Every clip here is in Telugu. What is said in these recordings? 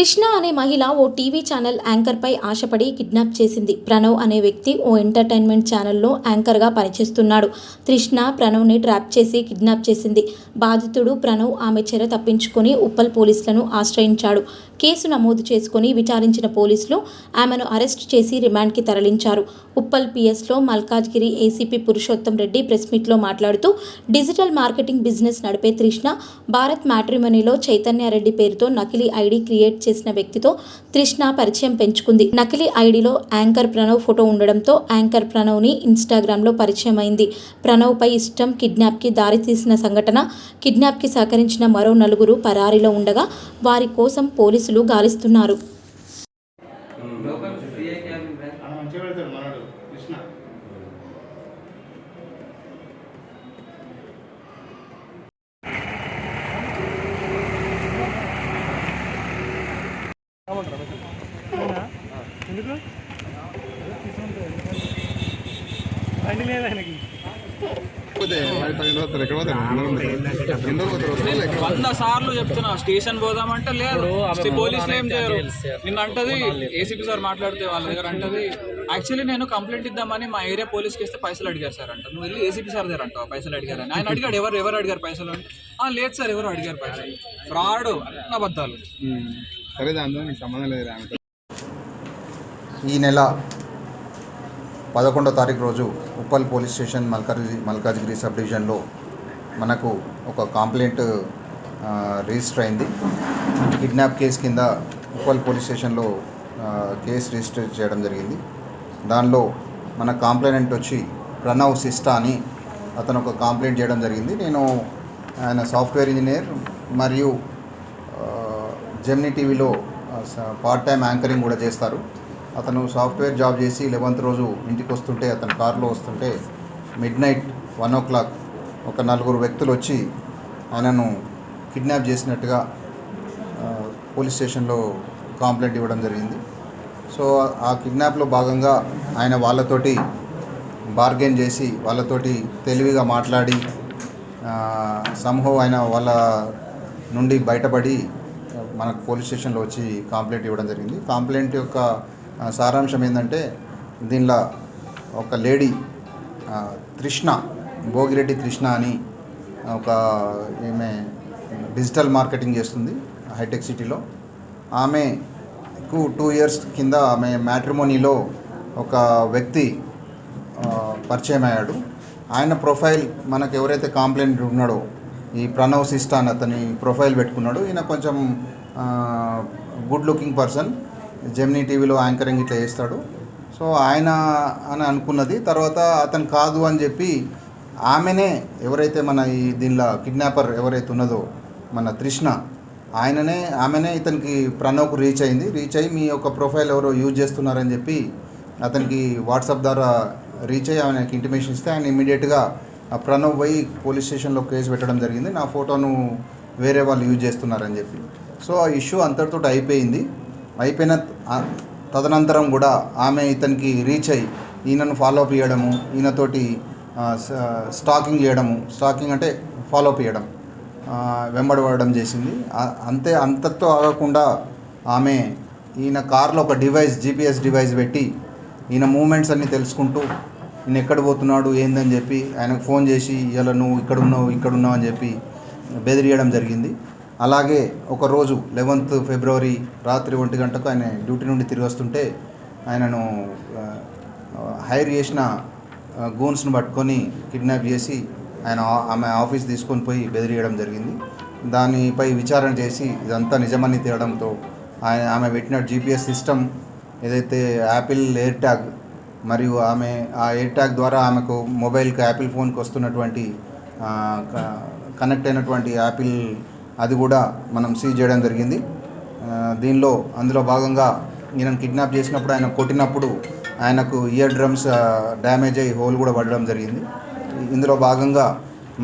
కృష్ణ అనే మహిళ ఓ టీవీ ఛానల్ యాంకర్పై ఆశపడి కిడ్నాప్ చేసింది. ప్రణవ్ అనే వ్యక్తి ఓ ఎంటర్టైన్మెంట్ ఛానల్లో యాంకర్గా పనిచేస్తున్నాడు. కృష్ణ ప్రణవ్ని ట్రాప్ చేసి కిడ్నాప్ చేసింది. బాధితుడు ప్రణవ్ ఆమె చెర తప్పించుకొని ఉప్పల్ పోలీసులను ఆశ్రయించాడు. కేసు నమోదు చేసుకుని విచారించిన పోలీసులు ఆమెను అరెస్ట్ చేసి రిమాండ్కి తరలించారు. ఉప్పల్ పిఎస్లో మల్కాజ్గిరి ఏసీపీ పురుషోత్తం రెడ్డి ప్రెస్ మీట్లో మాట్లాడుతూ డిజిటల్ మార్కెటింగ్ బిజినెస్ నడిపే కృష్ణ భారత్ మ్యాట్రిమనీలో చైతన్యారెడ్డి పేరుతో నకిలీ ఐడి క్రియేట్ చేసిన వ్యక్తితో త్రిష్ణ పరిచయం పెంచుకుంది. నకిలీ ఐడిలో యాంకర్ ప్రణవ్ ఫోటో ఉండడంతో యాంకర్ ప్రణవ్ని ఇన్స్టాగ్రామ్లో పరిచయం అయింది ప్రణవ్పై ఇష్టం కిడ్నాప్కి దారితీసిన సంఘటన కిడ్నాప్కి సహకరించిన మరో నలుగురు పరారీలో ఉండగా వారి కోసం పోలీసులు గాలిస్తున్నారు. ఎందుకు? బండి లేదు ఆయనకి. వంద సార్లు చెప్తున్నా స్టేషన్ పోదామంటే లేదు. పోలీసులు ఏం చేయరు. నిన్న అంటది ఏసీపీ సార్ మాట్లాడితే వాళ్ళ దగ్గర అంటది యాక్చువల్లీ నేను కంప్లైంట్ ఇద్దామని మా ఏరియా పోలీస్కి ఇస్తే పైసలు అడిగారు సార్ అంట. నువ్వు వెళ్ళి ఏసీపీ సార్ దగ్గర అంటావు పైసలు అడిగారు అని ఆయన అడిగాడు ఎవరు ఎవరు అడిగారు పైసలు? అంటే "ఆ, లేదు సార్ ఎవరు అడిగారు పైసలు? ఫ్రాడ్ అన్న అబద్ధాలు. సరే దాంతో సంబంధం లేదు ఈ నెల పదకొండో తారీఖు రోజు Uppal police station Malkaj Malkajgiri sub డివిజన్లో మనకు ఒక కంప్లైంట్ రిజిస్టర్ అయింది. కిడ్నాప్ కేసు కింద ఉప్పల్ పోలీస్ స్టేషన్లో కేసు రిజిస్టర్ చేయడం జరిగింది. దానిలో మన కంప్లైంట్ వచ్చి ప్రణవ్ సిస్టా అని అతను ఒక కంప్లైంట్ చేయడం జరిగింది. నేను ఆయన సాఫ్ట్వేర్ ఇంజనీర్ మరియు జెమినీ టీవీలో పార్ట్ టైం యాంకరింగ్ కూడా చేస్తారు. అతను సాఫ్ట్వేర్ జాబ్ చేసి లెవెంత్ రోజు ఇంటికి వస్తుంటే అతను కారులో వస్తుంటే midnight one o'clock ఒక నలుగురు వ్యక్తులు వచ్చి ఆయనను కిడ్నాప్ చేసినట్టుగా పోలీస్ స్టేషన్లో కంప్లైంట్ ఇవ్వడం జరిగింది. సో ఆ కిడ్నాప్లో భాగంగా ఆయన వాళ్ళతోటి బార్గెన్ చేసి వాళ్ళతోటి తెలివిగా మాట్లాడి సంహో ఆయన వాళ్ళ నుండి బయటపడి మనకు పోలీస్ స్టేషన్లో వచ్చి కంప్లైంట్ ఇవ్వడం జరిగింది. కంప్లైంట్ యొక్క సారాంశం ఏంటంటే దీనిలో ఒక లేడీ తృష్ణ భోగిరెడ్డి తృష్ణ అని ఒక ఈమె డిజిటల్ మార్కెటింగ్ చేస్తుంది హైటెక్ సిటీలో. ఆమెకు టూ ఇయర్స్ కింద ఆమె మ్యాట్రిమోనీలో ఒక వ్యక్తి పరిచయం అయ్యాడు. ఆయన ప్రొఫైల్ మనకు ఎవరైతే కాంప్లైంట్ ఉన్నాడో ఈ ప్రణవ్ సిస్టా అని అతని ప్రొఫైల్ పెట్టుకున్నాడు. ఈయన కొంచెం గుడ్ లుకింగ్ పర్సన్. జెమినీ టీవీలో యాంకరింగ్ ఇట్లా చేస్తాడు. సో ఆయన అని అనుకున్నది. తర్వాత అతను కాదు అని చెప్పి ఆమెనే ఎవరైతే మన ఈ దీనిలో కిడ్నాపర్ ఎవరైతే ఉన్నదో మన తృష్ణ ఆయననే ఆమెనే ఇతనికి ప్రణవ్కు రీచ్ అయింది. రీచ్ అయ్యి మీ యొక్క ప్రొఫైల్ ఎవరో యూజ్ చేస్తున్నారని చెప్పి అతనికి వాట్సాప్ ద్వారా రీచ్ అయ్యి ఆయనకి ఇంటిమేషన్ ఇస్తే ఆయన ఇమీడియట్గా ప్రణవ్ పోయి పోలీస్ స్టేషన్లో కేసు పెట్టడం జరిగింది. నా ఫోటోను వేరే వాళ్ళు యూజ్ చేస్తున్నారని చెప్పి. సో ఆ ఇష్యూ అంతటితో అయిపోయింది. అయిపోయిన తదనంతరం కూడా ఆమె ఇతనికి రీచ్ అయ్యి ఈయనను ఫాలో అప్ చేయడము ఈయనతోటి స్టాకింగ్ చేయడము స్టాకింగ్ అంటే ఫాలో అప్ చేయడం వెంబడబడడం చేసింది. అంతే అంతతో ఆగకుండా ఆమె ఈయన కార్లో ఒక డివైస్ జీపీఎస్ డివైస్ పెట్టి ఈయన మూమెంట్స్ అన్నీ తెలుసుకుంటూ ఈయన ఎక్కడ పోతున్నాడు ఏందని చెప్పి ఆయనకు ఫోన్ చేసి ఇలా నువ్వు ఇక్కడ ఉన్నావు ఇక్కడ ఉన్నావు అని చెప్పి బెదిరియడం జరిగింది. అలాగే ఒకరోజు లెవెంత్ ఫిబ్రవరి రాత్రి ఒంటి గంటకు ఆయన డ్యూటీ నుండి తిరిగి వస్తుంటే ఆయనను హైర్ చేసిన గూన్స్ను పట్టుకొని కిడ్నాప్ చేసి ఆయన ఆమె ఆఫీస్ తీసుకొని పోయి బెదిరియడం జరిగింది. దానిపై విచారణ చేసి ఇదంతా నిజమని తేవడంతో ఆయన ఆమె పెట్టిన జీపీఎస్ సిస్టమ్ ఏదైతే యాపిల్ ఎయిర్ ట్యాగ్ మరియు ఆమె ఆ ఎయిర్ ట్యాగ్ ద్వారా ఆమెకు మొబైల్కి యాపిల్ ఫోన్కి వస్తున్నటువంటి కనెక్ట్ అయినటువంటి యాపిల్ అది కూడా మనం సీజ్ చేయడం జరిగింది. దీనిలో అందులో భాగంగా ఈయనను కిడ్నాప్ చేసినప్పుడు ఆయన కొట్టినప్పుడు ఆయనకు ఇయర్ డ్రమ్స్ డ్యామేజ్ అయ్యి హోల్ కూడా పడడం జరిగింది. ఇందులో భాగంగా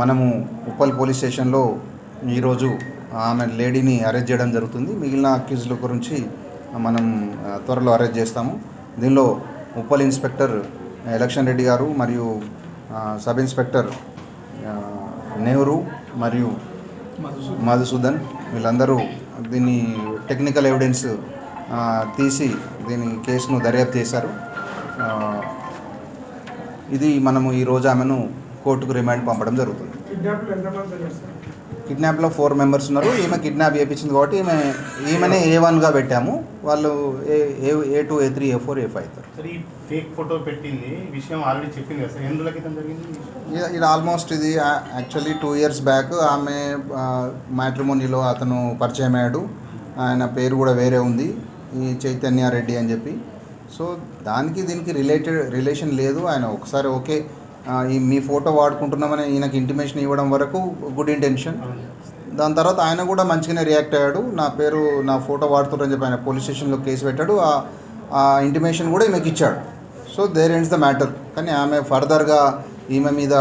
మనము ఉప్పల్ పోలీస్ స్టేషన్లో ఈరోజు ఆమె లేడీని అరెస్ట్ చేయడం జరుగుతుంది. మిగిలిన అక్యూజ్ల గురించి మనం త్వరలో అరెస్ట్ చేస్తాము. దీనిలో ఉప్పల్ ఇన్స్పెక్టర్ ఎలక్షన్ రెడ్డి గారు మరియు సబ్ ఇన్స్పెక్టర్ నెహ్రూ మరియు మధుసూదన్. వీళ్ళందరూ దీన్ని టెక్నికల్ ఎవిడెన్స్ తీసి దీని కేసును దర్యాప్తు చేశారు. ఇది మనము ఈరోజు ఆమెను కోర్టుకు రిమాండ్ పంపడం జరుగుతుంది. కిడ్నాప్లు ఫోర్ మెంబర్స్ ఉన్నారు. ఈమె కిడ్నాప్ చేయించింది కాబట్టి ఈమె ఈమెనే ఏ వన్గా పెట్టాము. వాళ్ళు A A A two A three A four A five అవుతారు సార్ ఈ ఫేక్ ఫోటో పెట్టింది. విషయం ఆల్రెడీ చెప్పింది కదా సార్. క్రితం జరిగింది? ఇది- ఆల్మోస్ట్ ఇది యాక్చువల్లీ టూ ఇయర్స్ బ్యాక్ ఆమె మ్యాట్రిమోనీలో అతను పరిచయం అయ్యాడు. ఆయన పేరు కూడా వేరే ఉంది. ఈ చైతన్య రెడ్డి అని చెప్పి. సో దానికి దీనికి రిలేటెడ్ రిలేషన్ లేదు. ఆయన ఒకసారి ఓకే మీ ఫోటో వాడుకుంటున్నామని ఈయనకి ఇంటిమేషన్ ఇవ్వడం వరకు గుడ్ ఇంటెన్షన్ దాని తర్వాత ఆయన కూడా మంచిగానే రియాక్ట్ అయ్యాడు. నా పేరు నా ఫోటో వాడుతుంటారని చెప్పి ఆయన పోలీస్ స్టేషన్లో కేసు పెట్టాడు. ఆ- ఇంటిమేషన్ కూడా ఈమెకి ఇచ్చాడు. So there ends the matter కానీ ఆమె ఫర్దర్గా ఈమె మీద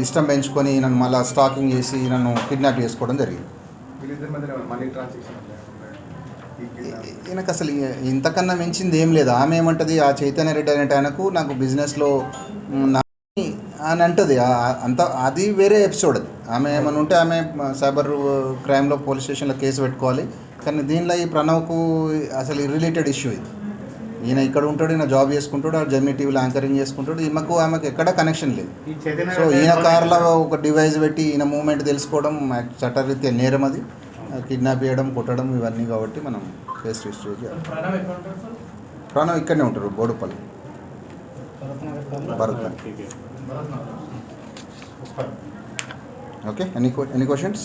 ఇష్టం పెంచుకొని ఈయనను మళ్ళీ స్టాకింగ్ చేసి ఈయనను కిడ్నాప్ చేసుకోవడం జరిగింది. ఈయనకు అసలు ఇంతకన్నా మించింది ఏం లేదు. ఆమె ఏమంటది? ఆ చైతన్య రెడ్డి అనేట ఆయనకు నాకు బిజినెస్లో అని అంటది. అంత అది వేరే ఎపిసోడ్ అది. ఆమె ఏమైనా ఉంటే ఆమె సైబర్ క్రైమ్లో పోలీస్ స్టేషన్లో కేసు పెట్టుకోవాలి. కానీ దీనిలో ఈ ప్రణవ్కు అసలు రిలేటెడ్ ఇష్యూ ఇది. ఈయన ఇక్కడ ఉంటాడు ఈయన జాబ్ చేసుకుంటాడు ఆ జెమినీ టీవీలో యాంకరింగ్ చేసుకుంటాడు. ఈమెకు ఆమెకు ఎక్కడ కనెక్షన్ లేదు. సో ఈయన కార్లో? ఒక డివైస్ పెట్టి ఈయన మూమెంట్ తెలుసుకోవడం చట్టరీత్యా నేరం అది. కిడ్నాప్ చేయడం కొట్టడం ఇవన్నీ కాబట్టి మనం కేసు రిజిస్టర్ చేయాలి ప్రాణం ఇక్కడనే ఉంటారు Bodupalli. Bharat okay. Bharat Narayana. Okay any any questions